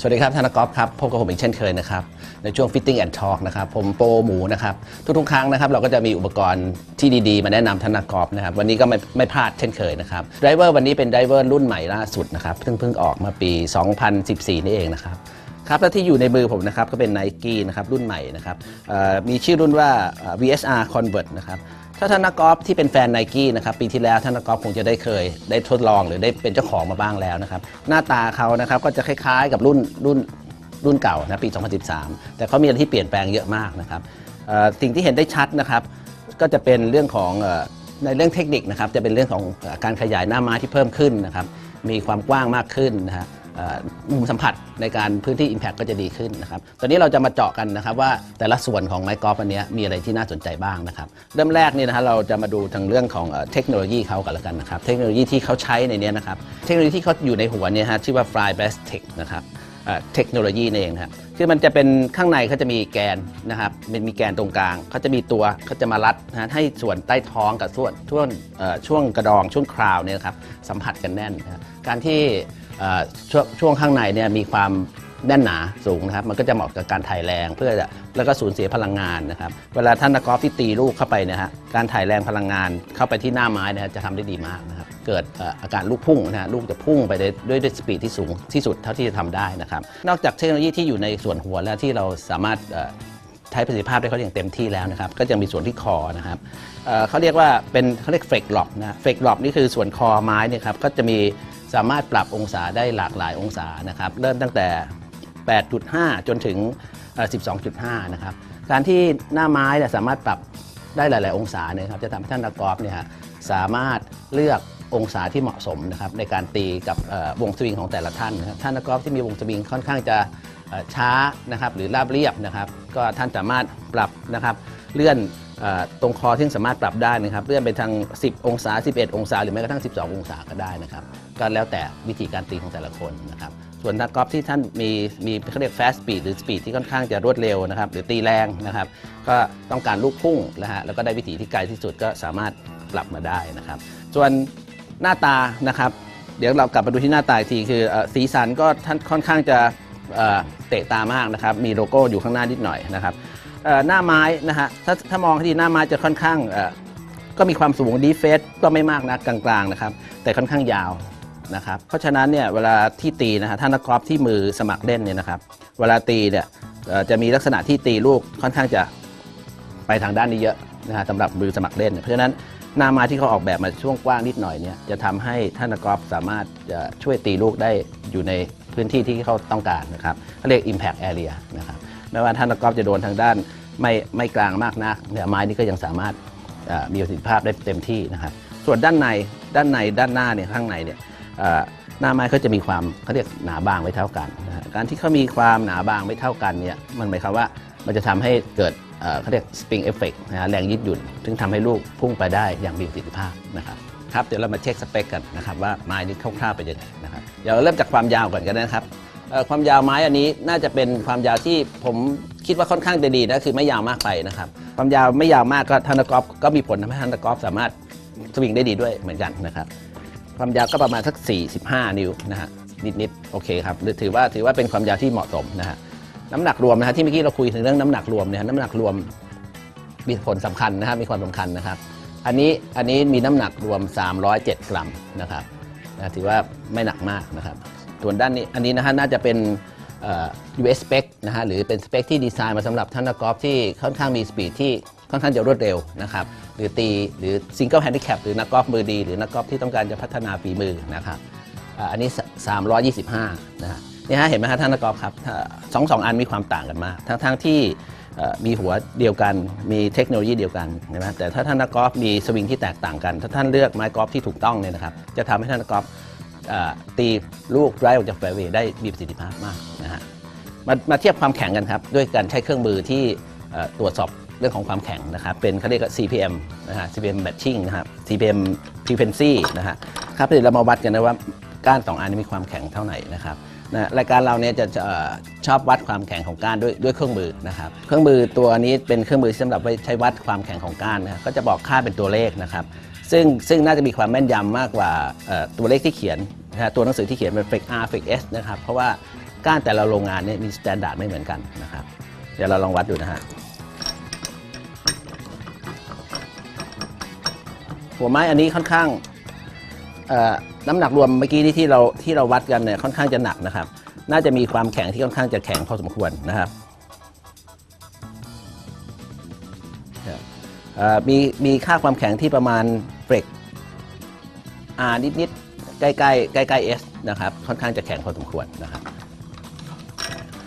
สวัสดีครับธนกอฟครับพบกับผมอีกเช่นเคยนะครับในช่วง Fitting and Talk นะครับผมโปรหมูนะครับทุกๆ ครั้งนะครับเราก็จะมีอุปกรณ์ที่ดีๆ มาแนะนำธนกอฟนะครับวันนี้ก็ไม่ไม่พลาดเช่นเคยนะครับไดรเวอร์วันนี้เป็นไดรเวอร์รุ่นใหม่ล่าสุดนะครับเพิ่งเพิ่งออกมาปี 2014 นี่เองนะครับครับและที่อยู่ในมือผมนะครับก็เป็น n i กี้นะครับรุ่นใหม่นะครับมีชื่อรุ่นว่า VSR Convert นะครับ ถ้าท่านนักกอล์ฟที่เป็นแฟนไนกี้นะครับปีที่แล้วท่านนักกอล์ฟคงจะได้เคย ได้ทดลองหรือได้เป็นเจ้าของมาบ้างแล้วนะครับหน้าตาเขานะครับก็จะคล้ายๆ กับรุ่นรุ่นรุ่นเก่านะปี 2013 แต่เขามีอะไรที่เปลี่ยนแปลงเยอะมากนะครับสิ่งที่เห็นได้ชัดนะครับ ก็จะเป็นเรื่องของในเรื่องเทคนิคนะครับจะเป็นเรื่องของการขยายหน้าไม้ที่เพิ่มขึ้นนะครับมีความกว้างมากขึ้นนะฮะเอ่อ มุมสัมผัสในการพื้นที่ Impact ก็จะดีขึ้นนะครับ ตอนนี้เราจะมาเจาะกันนะครับว่าแต่ละส่วนของไม้กอล์ฟอันนี้มีอะไรที่น่าสนใจบ้างนะครับ เริ่มแรกนี่นะฮะเราจะมาดูทางเรื่องของเทคโนโลยีเขากันละกันนะครับ เทคโนโลยีที่เขาใช้ในนี้นะครับ เทคโนโลยีที่เขาอยู่ในหัวเนี่ยฮะชื่อว่า Fly Best e c h นะครับเทคโนโลยีนี่เองครับคือมันจะเป็นข้างในเขาจะมีแกนนะครับมันมีแกนตรงกลางเขาจะมีตัวเขาจะมารัดนะให้ส่วนใต้ท้องกับส่วนช่วงช่วงกระดองช่วงคราวเนี่ยครับสัมผัสกันแน่น การที่ ช่วงช่วงข้างในเนี่ยมีความแน่นหนาสูงนะครับ มันก็จะเหมาะกับการถ่ายแรงเพื่อจะแล้วก็สูญเสียพลังงานนะครับ เวลาท่านนักกอล์ฟที่ตีลูกเข้าไปนะฮะการถ่ายแรงพลังงานเข้าไปที่หน้าไม้นะฮะจะทำได้ดีมากนะครับเกิดอาการลูกพุ่งนะฮะลูกจะพุ่งไปได้ด้วยด้วยสปีดที่สูงที่สุดเท่าที่จะทำได้นะครับ นอกจากเทคโนโลยีที่อยู่ในส่วนหัวแล้วที่เราสามารถใช้ประสิทธิภาพได้เขาอย่างเต็มที่แล้วนะครับ ก็จะมีส่วนที่คอนะครับเขาเรียกว่าเป็นเขาเรียกเฟกหลอบนะเฟกหลอบนี่คือส่วนคอไม้เนี่ยครับก็จะมี สามารถปรับองศาได้หลากหลายองศานะครับ เริ่มตั้งแต่ 8.5 จนถึงเอ่อ12.5 นะครับ การที่หน้าไม้เนี่ยสามารถปรับได้หลาย ๆ องศาเนี่ยครับจะทำให้ท่านนักกอล์ฟเนี่ยฮะสามารถเลือกองศาที่เหมาะสมนะครับในการตีกับวงสวิงของแต่ละท่านนะครับท่านนักกอล์ฟที่มีวงสวิงค่อนข้างจะช้านะครับหรือราบเรียบนะครับก็ท่านสามารถปรับนะครับเลื่อนตรงคอที่สามารถปรับได้นะครับเลื่อนไปทาง 10 องศา 11 องศา หรือแม้กระทั่ง 12 องศาก็ได้นะครับ ก็แล้วแต่วิธีการตีของแต่ละคนนะครับส่วนนักกอล์ฟที่ท่านมีมีเขาเรียก fast speed หรือ speed ที่ค่อนข้างจะรวดเร็วนะครับหรือตีแรงนะครับก็ต้องการลูกพุ่งนะฮะแล้วก็ได้วิธีที่ไกลที่สุดก็สามารถปรับมาได้นะครับ ส่วนหน้าตานะครับ เดี๋ยวเรากลับมาดูที่หน้าตาอีกทีคืออสีสันก็ท่านค่อนข้างจะเเตะตามากนะครับ มีโลโก้อยู่ข้างหน้านิดหน่อยนะครับหน้าไม้นะฮะถ้าถ้ามองให้ดีหน้าไม้จะค่อนข้างก็มีความสูงดีเฟสก็ไม่มากนะกลางๆนะครับ แต่ค่อนข้างยาว นะครับเพราะฉะนั้นเนี่ยเวลาที่ตีนะฮะท่านนักกอล์ฟที่มือสมัครเล่นเนี่ยนะครับ เวลาตีเนี่ยจะมีลักษณะที่ตีลูกค่อนข้างจะไปทางด้านนี้เยอะนะฮะสำหรับมือสมัครเล่น เพราะฉะนั้นหน้าไม้ที่เขาออกแบบมาช่วงกว้างนิดหน่อยเนี่ยจะทำให้ท่านนักกอล์ฟสามารถจะช่วยตีลูกได้อยู่ในพื้นที่ที่เขาต้องการนะครับเขาเรียก impact area นะครับไม่ว่าท่านนักกอล์ฟจะโดนทางด้านไม่ไม่กลางมากนักเนี่ยไม้นี่ก็ยังสามารถมีประสิทธิภาพได้เต็มที่นะครับส่วนด้านในด้านในด้านหน้าเนี่ยข้างในเนี่ย หน้าไม้เขาจะมีความเขาเรียกหนาบางไม่เท่ากันนะการที่เขามีความหนาบางไม่เท่ากันเนี่ยมันหมายความว่ามันจะทำให้เกิดเขาเรียก spring effect นะแรงยืดหยุ่น ซึ่งทำให้ลูกพุ่งไปได้อย่างมีประสิทธิภาพนะครับครับเดี๋ยวเรามาเช็คสเปคกันนะครับว่าไม้นี้คร่าวๆเป็นยังไงนะครับเดี๋ยวเริ่มจากความยาวก่อนกันนะครับความยาวไม้อันนี้น่าจะเป็นความยาวที่ผมคิดว่าค่อนข้างจะดีนะคือไม่ยาวมากไปนะครับความยาวไม่ยาวมากก็ท่านนักอฟก็มีผลทำให้ท่านนักอฟสามารถสวิงได้ดีด้วยเหมือนกันนะครับ ความยาวก็ประมาณสัก 45 นิ้วนะฮะนิดๆโอเคครับหรือถือว่าถือว่าเป็นความยาวที่เหมาะสมนะฮะน้ำหนักรวมนะฮะที่เมื่อกี้เราคุยถึงเรื่องน้ำหนักรวมเนี่ยน้ำหนักรวมมีผลสำคัญนะฮะมีความสำคัญนะครับอันนี้อันนี้มีน้ำหนักรวม 307 กรัมนะครับนะถือว่าไม่หนักมากนะครับส่วนด้านนี้อันนี้นะฮะน่าจะเป็น US spec นะฮะหรือเป็นสเปคที่ดีไซน์มาสำหรับท่านนักกอล์ฟที่ค่อนข้างมีสปีดที่ ค่อนข้างจะรวดเร็วนะครับหรือตีหรือซิงเกิลแฮนดิแคปหรือนักกอล์ฟมือดี หรือนักกอล์ฟที่ต้องการจะพัฒนาฝีมือนะครับอันนี้ 325นะฮะนี่ฮะเห็นไหมฮะท่านนักกอล์ฟครับสองสองอันมีความต่างกันมากทั้งทั้งที่มีหัวเดียวกัน มีเทคโนโลยีเดียวกันใช่ไหมแต่ถ้าท่านนักกอล์ฟมีสวิงที่แตกต่างกัน ถ้าท่านเลือกไม้กอล์ฟที่ถูกต้องเนี่ยนะครับ จะทำให้ท่านนักกอล์ฟตีลูกไร้ออกจากแฟร์เวย์ได้มีประสิทธิภาพมากนะฮะ มามาเทียบความแข็งกันครับ ด้วยการใช้เครื่องมือที่ตรวจสอบ เรื่องของความแข็งนะครับเป็นเขาเรียกว่า CPM นะฮะ CPM matching นะครับ CPM frequency นะฮะครับเดี๋ยวเรามาวัดกันนะว่าก้านสองอันนี้มีความแข็งเท่าไหร่นะครับนะรายการเราเนี่ยจะจะชอบวัดความแข็งของก้านด้วยด้วยเครื่องมือนะครับ เครื่องมือตัวนี้เป็นเครื่องมือที่สำหรับไว้ใช้วัดความแข็งของก้านนะฮะก็จะบอกค่าเป็นตัวเลขนะครับ ซึ่งซึ่งน่าจะมีความแม่นยำมากกว่าตัวเลขที่เขียนนะฮะตัวหนังสือที่เขียนเป็นเฟก R เฟก S นะครับ เพราะว่าก้านแต่ละโรงงานเนี่ยมีมาตรฐานไม่เหมือนกันนะครับ เดี๋ยวเราลองวัดดูนะฮะ หัวไม้อันนี้ค่อนข้างน้ำหนักรวมเมื่อกี้นี้ที่เราที่เราวัดกันเนี่ยค่อนข้างจะหนักนะครับ น่าจะมีความแข็งที่ค่อนข้างจะแข็งพอสมควรนะครับมีมีค่าความแข็งที่ประมาณเฟรก R นิดนิดๆใกล้ใกล้ใกล้ใกล้ S นะครับค่อนข้างจะแข็งพอสมควรนะครับ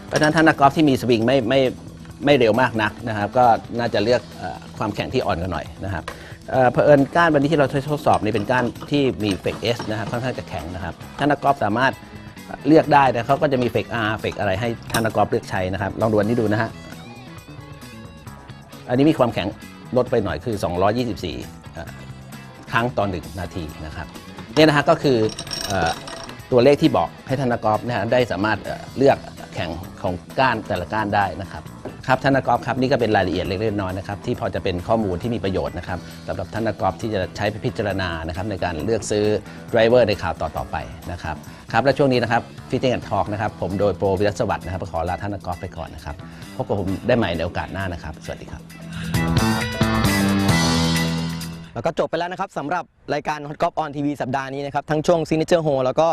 เพราะฉะนั้นท่านักกอล์ฟที่มีสวิงไม่ไม่ไม่เร็วมากนักนะครับ ก็น่าจะเลือกอความแข็งที่อ่อนกันหน่อยนะครับ เอ่อเผอิญก้านวันนี้ที่เราทดสอบนี่เป็นก้านที่มีเฟกเอสนะครับค่อนข้างจะแข็งนะครับท่านนักกอล์ฟสามารถเลือกได้นะเขาก็จะมีเฟกอาร์เฟกอะไรให้ท่านนักกอล์ฟเลือกใช้นะครับ ลองดูอันนี้ดูนะฮะอันนี้มีความแข็งลดไปหน่อยคือ 224เอ่อครั้งต่อหนึ่งนาทีนะครับเนี่ยนะฮะก็คืออตัวเลขที่บอกให้ธนากรนะฮะได้สามารถเอ่อเลือกแข่งของก้านแต่ละก้านได้นะครับ ครับธนากรครับนี่ก็เป็นรายละเอียดเล็กๆน้อยๆนะครับที่พอจะเป็นข้อมูลที่มีประโยชน์นะครับสำหรับท่านากรที่จะใช้พิจารณานะครับในการเลือกซื้อไดรเวอร์ในข่าวต่อๆไปนะครับครับและช่วงนี้นะครับฟิตติงแอนด์ทอล์กนะครับผมโดยโปรวิรัสวัสดิ์นะครับขอลาท่านากรไปก่อนนะครับพบกับผมได้ใหม่ในโอกาสหน้านะครับ สวัสดีครับ แล้วก็จบไปแล้วนะครับสำหรับรายการ Hot Golf on TV สัปดาห์นี้นะครับทั้งช่วง Signature Hole แล้วก็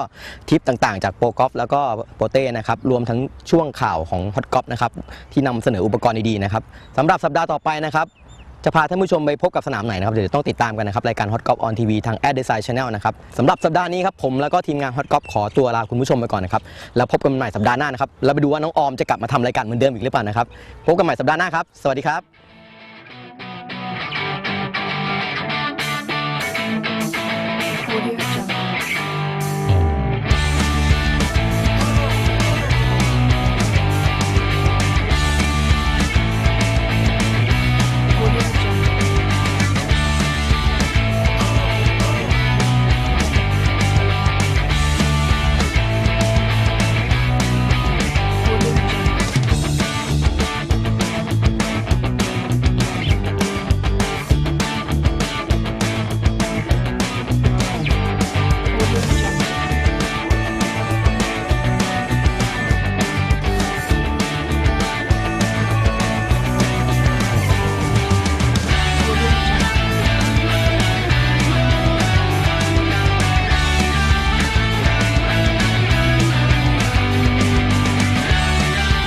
ทิปต่างๆ จากโปรกอล์ฟแล้วก็โปรเต้นะครับรวมทั้งช่วงข่าวของ Hot Golf นะครับที่นำเสนออุปกรณ์ดีๆนะครับสำหรับสัปดาห์ต่อไปนะครับจะพาท่านผู้ชมไปพบกับสนามไหนนะครับเดี๋ยวต้องติดตามกันนะครับรายการ Hot Golf on TV ทาง Ad Design Channel นะครับสำหรับสัปดาห์นี้ครับผมแล้วก็ทีมงาน Hot Golf ขอตัวลาคุณผู้ชมไปก่อนนะครับแล้วพบกันใหม่สัปดาห์หน้านะครับแล้วไปดูว่าน้องออมจะกลับมาทำรายการเหมือนเดิมอีกหรือเปล่านะครับพบกันใหม่สัปดาห์หน้าครับสวัสดีครับ